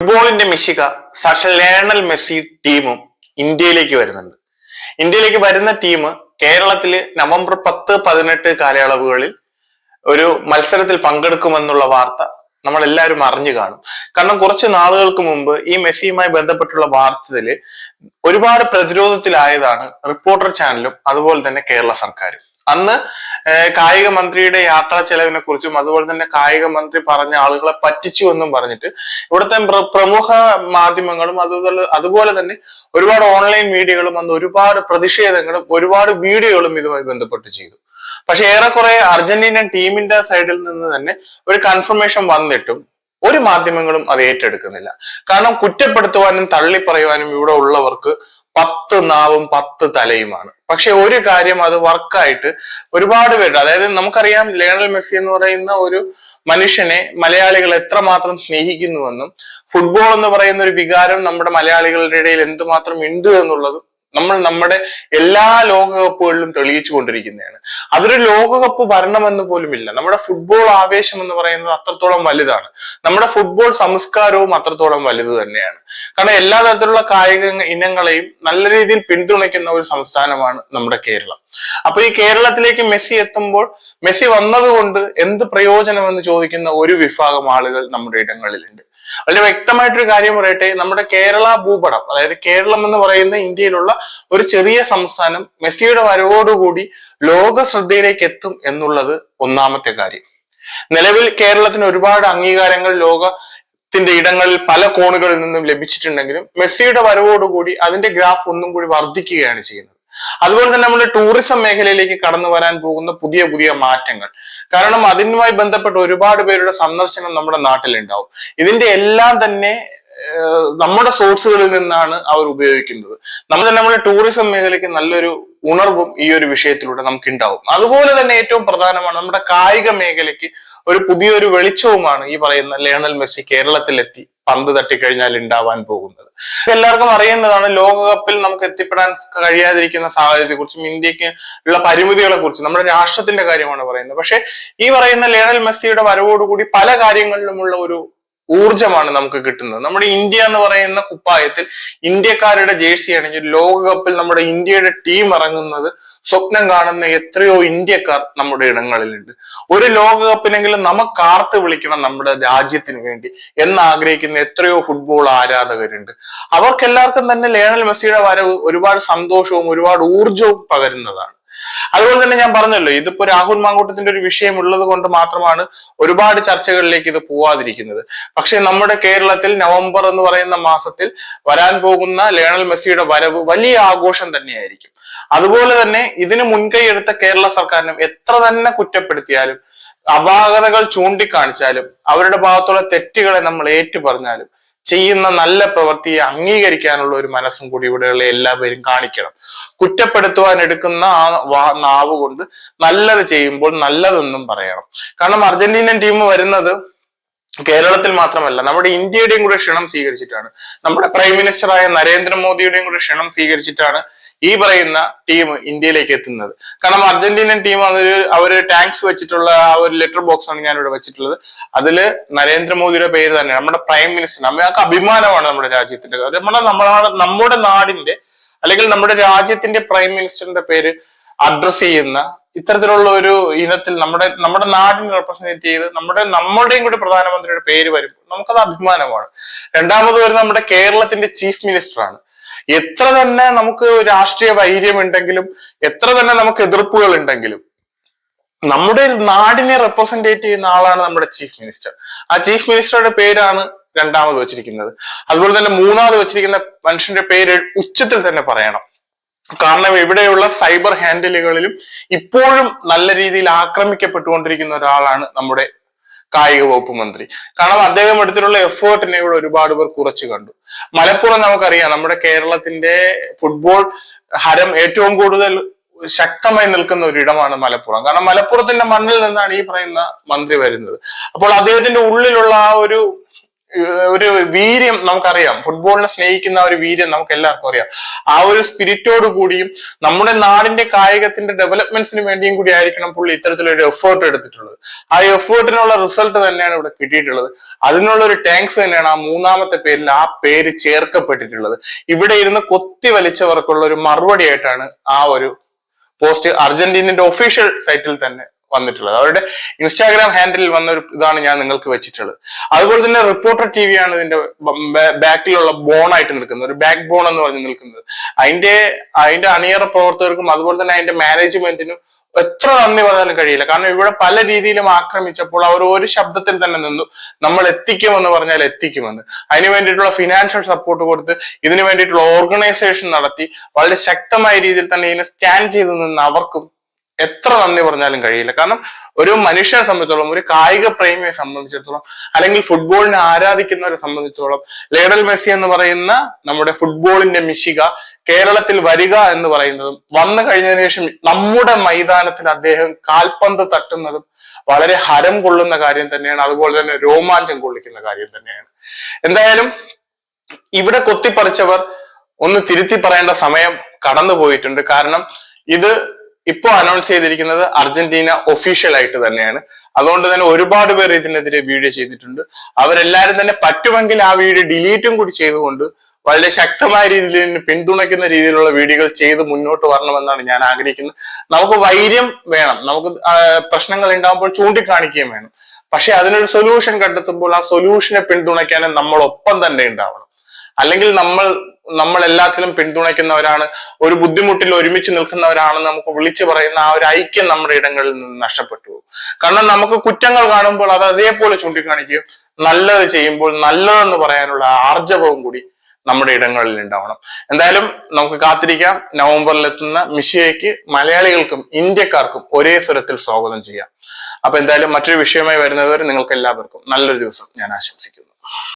ഫുട്ബോളിന്റെ മിശിക സഷ Lionel Messi ടീമും ഇന്ത്യയിലേക്ക് വരുന്നുണ്ട്. ഇന്ത്യയിലേക്ക് വരുന്ന ടീം കേരളത്തിൽ നവംബർ പത്ത് പതിനെട്ട് കാലയളവുകളിൽ ഒരു മത്സരത്തിൽ പങ്കെടുക്കുമെന്നുള്ള വാർത്ത നമ്മൾ എല്ലാവരും അറിഞ്ഞു കാണും. കാരണം കുറച്ച് നാളുകൾക്ക് മുമ്പ് ഈ മെസ്സിയുമായി ബന്ധപ്പെട്ടുള്ള വാർത്തയിൽ ഒരുപാട് പ്രതിരോധത്തിലായതാണ് റിപ്പോർട്ടർ ചാനലും അതുപോലെ തന്നെ കേരള സർക്കാരും. അന്ന് കായിക മന്ത്രിയുടെ യാത്രാ ചെലവിനെ കുറിച്ചും അതുപോലെ തന്നെ കായിക മന്ത്രി പറഞ്ഞ ആളുകളെ പറ്റിച്ചു എന്നും പറഞ്ഞിട്ട് ഇവിടുത്തെ പ്രമുഖ മാധ്യമങ്ങളും അതുപോലെ അതുപോലെ തന്നെ ഒരുപാട് ഓൺലൈൻ മീഡിയകളും അന്ന് ഒരുപാട് പ്രതിഷേധങ്ങളും ഒരുപാട് വീഡിയോകളും ഇതുമായി ബന്ധപ്പെട്ട് ചെയ്തു. പക്ഷെ ഏറെക്കുറെ അർജന്റീനൻ ടീമിന്റെ സൈഡിൽ നിന്ന് തന്നെ ഒരു കൺഫർമേഷൻ വന്നിട്ടും ഒരു മാധ്യമങ്ങളും അത് ഏറ്റെടുക്കുന്നില്ല. കാരണം കുറ്റപ്പെടുത്തുവാനും തള്ളി പറയുവാനും ഇവിടെ ഉള്ളവർക്ക് പത്ത് നാവും പത്ത് തലയുമാണ്. പക്ഷെ ഒരു കാര്യം അത് വർക്കായിട്ട് ഒരുപാട് പേര് അതായത് നമുക്കറിയാം ലേണൽ മെസ്സി എന്ന് പറയുന്ന ഒരു മനുഷ്യനെ മലയാളികൾ എത്രമാത്രം സ്നേഹിക്കുന്നുവെന്നും ഫുട്ബോൾ എന്ന് പറയുന്ന ഒരു വികാരം നമ്മുടെ മലയാളികളുടെ ഇടയിൽ എന്തുമാത്രം ഉണ്ട് എന്നുള്ളതും നമ്മൾ നമ്മുടെ എല്ലാ ലോകകപ്പുകളിലും തെളിയിച്ചു കൊണ്ടിരിക്കുന്നതാണ്. അതൊരു ലോകകപ്പ് വരണമെന്ന് പോലുമില്ല നമ്മുടെ ഫുട്ബോൾ ആവേശം എന്ന് പറയുന്നത് അത്രത്തോളം വലുതാണ്. നമ്മുടെ ഫുട്ബോൾ സംസ്കാരവും അത്രത്തോളം വലുത് തന്നെയാണ്. കാരണം എല്ലാ തരത്തിലുള്ള കായിക ഇനങ്ങളെയും നല്ല രീതിയിൽ പിന്തുണയ്ക്കുന്ന ഒരു സംസ്ഥാനമാണ് നമ്മുടെ കേരളം. അപ്പൊ ഈ കേരളത്തിലേക്ക് മെസ്സി എത്തുമ്പോൾ മെസ്സി വന്നതുകൊണ്ട് എന്ത് പ്രയോജനം എന്ന് ചോദിക്കുന്ന ഒരു വിഭാഗം ആളുകൾ നമ്മുടെ ഇടങ്ങളിലുണ്ട്. വളരെ വ്യക്തമായിട്ടൊരു കാര്യം പറയട്ടെ നമ്മുടെ കേരള ഭൂപടം അതായത് കേരളം എന്ന് പറയുന്ന ഇന്ത്യയിലുള്ള ഒരു ചെറിയ സംസ്ഥാനം മെസ്സിയുടെ വരവോടുകൂടി ലോക ശ്രദ്ധയിലേക്ക് എത്തും എന്നുള്ളത് ഒന്നാമത്തെ കാര്യം. നിലവിൽ കേരളത്തിന് ഒരുപാട് അംഗീകാരങ്ങൾ ലോക ത്തിന്റെ ഇടങ്ങളിൽ പല കോണുകളിൽ നിന്നും ലഭിച്ചിട്ടുണ്ടെങ്കിലും മെസ്സിയുടെ വരവോടുകൂടി അതിന്റെ ഗ്രാഫ് ഒന്നും കൂടി വർദ്ധിക്കുകയാണ് ചെയ്യുന്നത്. അതുപോലെ തന്നെ നമ്മുടെ ടൂറിസം മേഖലയിലേക്ക് കടന്നു വരാൻ പോകുന്ന പുതിയ പുതിയ മാറ്റങ്ങൾ. കാരണം അതിനുമായി ബന്ധപ്പെട്ട് ഒരുപാട് പേരുടെ സന്ദർശനം നമ്മുടെ നാട്ടിലുണ്ടാവും. ഇതിന്റെ എല്ലാം തന്നെ നമ്മുടെ സോഴ്സുകളിൽ നിന്നാണ് അവർ ഉപയോഗിക്കുന്നത്. നമ്മൾ നമ്മുടെ ടൂറിസം മേഖലയ്ക്ക് നല്ലൊരു ഉണർവും ഈ ഒരു വിഷയത്തിലൂടെ നമുക്ക് ഉണ്ടാവും അതുപോലെ തന്നെ ഏറ്റവും പ്രധാനമാണ് നമ്മുടെ കായിക മേഖലയ്ക്ക് ഒരു പുതിയൊരു വെളിച്ചവുമാണ് ഈ പറയുന്ന ലേണൽ മെസ്സി കേരളത്തിലെത്തി പന്ത് തട്ടിക്കഴിഞ്ഞാൽ ഉണ്ടാവാൻ പോകുന്നത്. എല്ലാവർക്കും അറിയുന്നതാണ് ലോകകപ്പിൽ നമുക്ക് എത്തിപ്പെടാൻ കഴിയാതിരിക്കുന്ന സാഹചര്യത്തെ കുറിച്ചും ഇന്ത്യയ്ക്ക് ഉള്ള പരിമിതികളെ കുറിച്ചും നമ്മുടെ രാഷ്ട്രത്തിന്റെ കാര്യമാണ് പറയുന്നത്. പക്ഷെ ഈ പറയുന്ന ലേണൽ മെസ്സിയുടെ വരവോടുകൂടി പല കാര്യങ്ങളിലുമുള്ള ഒരു ഊർജമാണ് നമുക്ക് കിട്ടുന്നത്. നമ്മുടെ ഇന്ത്യ എന്ന് പറയുന്ന കുപ്പായത്തിൽ ഇന്ത്യക്കാരുടെ ജേഴ്സി ആണെങ്കിൽ ലോകകപ്പിൽ നമ്മുടെ ഇന്ത്യയുടെ ടീം ഇറങ്ങുന്നത് സ്വപ്നം കാണുന്ന എത്രയോ ഇന്ത്യക്കാർ നമ്മുടെ ഇടങ്ങളിലുണ്ട്. ഒരു ലോകകപ്പിനെങ്കിലും നമുക്ക് ആർത്ത് വിളിക്കണം നമ്മുടെ രാജ്യത്തിന് വേണ്ടി എന്ന് ആഗ്രഹിക്കുന്ന എത്രയോ ഫുട്ബോൾ ആരാധകരുണ്ട്. അവർക്കെല്ലാവർക്കും തന്നെ ലേണൽ മെസ്സിയുടെ വരവ് ഒരുപാട് സന്തോഷവും ഒരുപാട് ഊർജവും പകരുന്നതാണ്. അതുപോലെ തന്നെ ഞാൻ പറഞ്ഞല്ലോ ഇതിപ്പോ രാഹുൽ മാങ്കൂട്ടത്തിന്റെ ഒരു വിഷയം ഉള്ളത് കൊണ്ട് മാത്രമാണ് ഒരുപാട് ചർച്ചകളിലേക്ക് ഇത് പോവാതിരിക്കുന്നത്. പക്ഷെ നമ്മുടെ കേരളത്തിൽ നവംബർ എന്ന് പറയുന്ന മാസത്തിൽ വരാൻ പോകുന്ന ലയണൽ മെസ്സിയുടെ വരവ് വലിയ ആഘോഷം തന്നെയായിരിക്കും. അതുപോലെ തന്നെ ഇതിന് മുൻകൈ എടുത്ത കേരള സർക്കാരിനും എത്ര തന്നെ കുറ്റപ്പെടുത്തിയാലും അപാകതകൾ ചൂണ്ടിക്കാണിച്ചാലും അവരുടെ ഭാഗത്തുള്ള തെറ്റുകളെ നമ്മൾ ഏറ്റു പറഞ്ഞാലും ചെയ്യുന്ന നല്ല പ്രവൃത്തിയെ അംഗീകരിക്കാനുള്ള ഒരു മനസ്സും കൂടി ഇവിടെയുള്ള എല്ലാവരും കാണിക്കണം. കുറ്റപ്പെടുത്തുവാൻ എടുക്കുന്ന ആ നാവ് കൊണ്ട് നല്ലത് ചെയ്യുമ്പോൾ നല്ലതെന്നും പറയണം. കാരണം അർജന്റീനൻ ടീം വരുന്നത് കേരളത്തിൽ മാത്രമല്ല നമ്മുടെ ഇന്ത്യയുടെയും കൂടെ ക്ഷണം സ്വീകരിച്ചിട്ടാണ്. നമ്മുടെ പ്രൈം മിനിസ്റ്ററായ നരേന്ദ്രമോദിയുടെയും കൂടെ ക്ഷണം സ്വീകരിച്ചിട്ടാണ് ഈ പറയുന്ന ടീം ഇന്ത്യയിലേക്ക് എത്തുന്നത്. കാരണം അർജന്റീനൻ ടീം അവർ ടാങ്ക്സ് വെച്ചിട്ടുള്ള ആ ഒരു ലെറ്റർ ബോക്സ് ആണ് ഞാൻ ഞാനിവിടെ വെച്ചിട്ടുള്ളത്. അതിൽ നരേന്ദ്രമോദിയുടെ പേര് തന്നെ നമ്മുടെ പ്രൈം മിനിസ്റ്റർ നമുക്ക് അഭിമാനമാണ് നമ്മുടെ രാജ്യത്തിന്റെ നമ്മുടെ നമ്മളാണ് നമ്മുടെ നാടിന്റെ അല്ലെങ്കിൽ നമ്മുടെ രാജ്യത്തിന്റെ പ്രൈം മിനിസ്റ്ററിന്റെ പേര് അഡ്രസ് ചെയ്യുന്ന ഇത്തരത്തിലുള്ള ഒരു ഇനത്തിൽ നമ്മുടെ നമ്മുടെ നാടിനെ റെപ്രസെന്റ് ചെയ്ത് നമ്മുടെ നമ്മളുടെയും കൂടി പ്രധാനമന്ത്രിയുടെ പേര് വരും നമുക്കത് അഭിമാനമാണ്. രണ്ടാമത് വരുന്നത് നമ്മുടെ കേരളത്തിന്റെ ചീഫ് മിനിസ്റ്റർ ആണ്. എത്ര തന്നെ നമുക്ക് രാഷ്ട്രീയ വൈര്യമുണ്ടെങ്കിലും എത്ര തന്നെ നമുക്ക് എതിർപ്പുകൾ ഉണ്ടെങ്കിലും നമ്മുടെ നാടിനെ റെപ്രസെന്റേറ്റ് ചെയ്യുന്ന ആളാണ് നമ്മുടെ ചീഫ് മിനിസ്റ്റർ ആ ചീഫ് മിനിസ്റ്ററുടെ പേരാണ് രണ്ടാമത് വെച്ചിരിക്കുന്നത്. അതുപോലെ തന്നെ മൂന്നാമത് വെച്ചിരിക്കുന്ന മനുഷ്യന്റെ പേര് ഉച്ചത്തിൽ തന്നെ പറയണം. കാരണം ഇവിടെയുള്ള സൈബർ ഹാൻഡിലുകളിലും ഇപ്പോഴും നല്ല രീതിയിൽ ആക്രമിക്കപ്പെട്ടുകൊണ്ടിരിക്കുന്ന ഒരാളാണ് നമ്മുടെ കായിക വകുപ്പ് മന്ത്രി. കാരണം അദ്ദേഹം എടുത്തിട്ടുള്ള എഫേർട്ടിനെ ഇവിടെ ഒരുപാട് പേർ കുറച്ച് കണ്ടു. മലപ്പുറം നമുക്കറിയാം നമ്മുടെ കേരളത്തിന്റെ ഫുട്ബോൾ ഹരം ഏറ്റവും കൂടുതൽ ശക്തമായി നിൽക്കുന്ന ഒരു ഇടമാണ് മലപ്പുറം. കാരണം മലപ്പുറത്തിന്റെ മണ്ണിൽ നിന്നാണ് ഈ പറയുന്ന മന്ത്രി വരുന്നത്. അപ്പോൾ അദ്ദേഹത്തിന്റെ ഉള്ളിലുള്ള ആ ഒരു ഒരു വീര്യം നമുക്കറിയാം. ഫുട്ബോളിനെ സ്നേഹിക്കുന്ന ഒരു വീര്യം നമുക്ക് എല്ലാവർക്കും അറിയാം. ആ ഒരു സ്പിരിറ്റോട് കൂടിയും നമ്മുടെ നാടിന്റെ കായികത്തിന്റെ ഡെവലപ്മെന്റ്സിന് വേണ്ടിയും കൂടി ആയിരിക്കണം പുള്ളി ഇത്തരത്തിലൊരു എഫേർട്ട് എടുത്തിട്ടുള്ളത്. ആ എഫേർട്ടിനുള്ള റിസൾട്ട് തന്നെയാണ് ഇവിടെ കിട്ടിയിട്ടുള്ളത്. അതിനുള്ള ഒരു ടാങ്ക്സ് തന്നെയാണ് ആ മൂന്നാമത്തെ പേരിൽ ആ പേര് ചേർക്കപ്പെട്ടിട്ടുള്ളത്. ഇവിടെ ഇരുന്ന് കൊത്തി വലിച്ചവർക്കുള്ള ഒരു മറുപടി ആയിട്ടാണ് ആ ഒരു പോസ്റ്റ് അർജന്റീനന്റെ ഒഫീഷ്യൽ സൈറ്റിൽ തന്നെ വന്നിട്ടുള്ളത്. അവരുടെ ഇൻസ്റ്റാഗ്രാം ഹാൻഡിൽ വന്ന ഒരു ഇതാണ് ഞാൻ നിങ്ങൾക്ക് വെച്ചിട്ടുള്ളത്. അതുപോലെ തന്നെ റിപ്പോർട്ടർ ടി വി ആണ് ഇതിന്റെ ബാക്കിലുള്ള ബോൺ ആയിട്ട് നിൽക്കുന്നത്. ഒരു ബാക്ക് ബോൺ എന്ന് പറഞ്ഞ് നിൽക്കുന്നത്. അതിന്റെ അതിന്റെ അണിയറ പ്രവർത്തകർക്കും അതുപോലെ തന്നെ അതിന്റെ മാനേജ്മെന്റിനും എത്ര നന്ദി പറയാനും കഴിയില്ല. കാരണം ഇവിടെ പല രീതിയിലും ആക്രമിച്ചപ്പോൾ അവർ ഒരു ശബ്ദത്തിൽ തന്നെ നിന്നു. നമ്മൾ എത്തിക്കുമെന്ന് പറഞ്ഞാൽ എത്തിക്കുമെന്ന്. അതിന് വേണ്ടിയിട്ടുള്ള ഫിനാൻഷ്യൽ സപ്പോർട്ട് കൊടുത്ത് ഇതിനു വേണ്ടിയിട്ടുള്ള ഓർഗനൈസേഷൻ നടത്തി വളരെ ശക്തമായ രീതിയിൽ തന്നെ ഇതിനെ സ്കാൻ ചെയ്ത് നിന്ന് അവർക്കും എത്ര നന്ദി പറഞ്ഞാലും കഴിയില്ല. കാരണം ഒരു മനുഷ്യനെ സംബന്ധിച്ചിടത്തോളം ഒരു കായിക പ്രേമിയെ സംബന്ധിച്ചിടത്തോളം അല്ലെങ്കിൽ ഫുട്ബോളിനെ ആരാധിക്കുന്നവരെ സംബന്ധിച്ചിടത്തോളം ലേഡൽ മെസ്സി എന്ന് പറയുന്ന നമ്മുടെ ഫുട്ബോളിന്റെ മിശിക കേരളത്തിൽ വരിക എന്ന് പറയുന്നതും വന്നു കഴിഞ്ഞതിന് ശേഷം നമ്മുടെ മൈതാനത്തിൽ അദ്ദേഹം കാൽപന്ത് തട്ടുന്നതും വളരെ ഹരം കൊള്ളുന്ന കാര്യം തന്നെയാണ്. അതുപോലെ തന്നെ രോമാഞ്ചം കൊള്ളിക്കുന്ന കാര്യം തന്നെയാണ്. എന്തായാലും ഇവിടെ കൊത്തിപ്പറിച്ചവർ ഒന്ന് തിരുത്തി പറയേണ്ട സമയം കടന്നു പോയിട്ടുണ്ട് കാരണം ഇത് ഇപ്പോൾ അനൗൺസ് ചെയ്തിരിക്കുന്നത് അർജന്റീന ഒഫീഷ്യൽ ആയിട്ട് തന്നെയാണ്. അതുകൊണ്ട് തന്നെ ഒരുപാട് പേർ ഇതിനെതിരെ വീഡിയോ ചെയ്തിട്ടുണ്ട്. അവരെല്ലാരും തന്നെ പറ്റുമെങ്കിൽ ആ വീഡിയോ ഡിലീറ്റും കൂടി ചെയ്തുകൊണ്ട് വളരെ ശക്തമായ രീതിയിൽ പിന്തുണയ്ക്കുന്ന രീതിയിലുള്ള വീഡിയോകൾ ചെയ്ത് മുന്നോട്ട് വരണമെന്നാണ് ഞാൻ ആഗ്രഹിക്കുന്നത്. നമുക്ക് വൈര്യം വേണം. നമുക്ക് പ്രശ്നങ്ങൾ ഉണ്ടാകുമ്പോൾ ചൂണ്ടിക്കാണിക്കുകയും വേണം. പക്ഷെ അതിനൊരു സൊല്യൂഷൻ കണ്ടെത്തുമ്പോൾ ആ സൊല്യൂഷനെ പിന്തുണയ്ക്കാനും നമ്മളൊപ്പം തന്നെ ഉണ്ടാവണം. അല്ലെങ്കിൽ നമ്മൾ നമ്മൾ എല്ലാത്തിലും പിന്തുണയ്ക്കുന്നവരാണ് ഒരു ബുദ്ധിമുട്ടിൽ ഒരുമിച്ച് നിൽക്കുന്നവരാണെന്ന് നമുക്ക് വിളിച്ചു പറയുന്ന ആ ഒരു ഐക്യം നമ്മുടെ ഇടങ്ങളിൽ നിന്ന് നഷ്ടപ്പെട്ടു. കാരണം നമുക്ക് കുറ്റങ്ങൾ കാണുമ്പോൾ അത് അതേപോലെ ചൂണ്ടിക്കാണിക്കും നല്ലത് ചെയ്യുമ്പോൾ നല്ലതെന്ന് പറയാനുള്ള ആർജവവും കൂടി നമ്മുടെ ഇടങ്ങളിൽ ഉണ്ടാവണം. എന്തായാലും നമുക്ക് കാത്തിരിക്കാം. നവംബറിൽ എത്തുന്ന മിഷ്യയ്ക്ക് മലയാളികൾക്കും ഇന്ത്യക്കാർക്കും ഒരേ സ്വരത്തിൽ സ്വാഗതം ചെയ്യാം. അപ്പൊ എന്തായാലും മറ്റൊരു വിഷയമായി വരുന്നതുവരെ നിങ്ങൾക്ക് എല്ലാവർക്കും നല്ലൊരു ദിവസം ഞാൻ ആശംസിക്കുന്നു.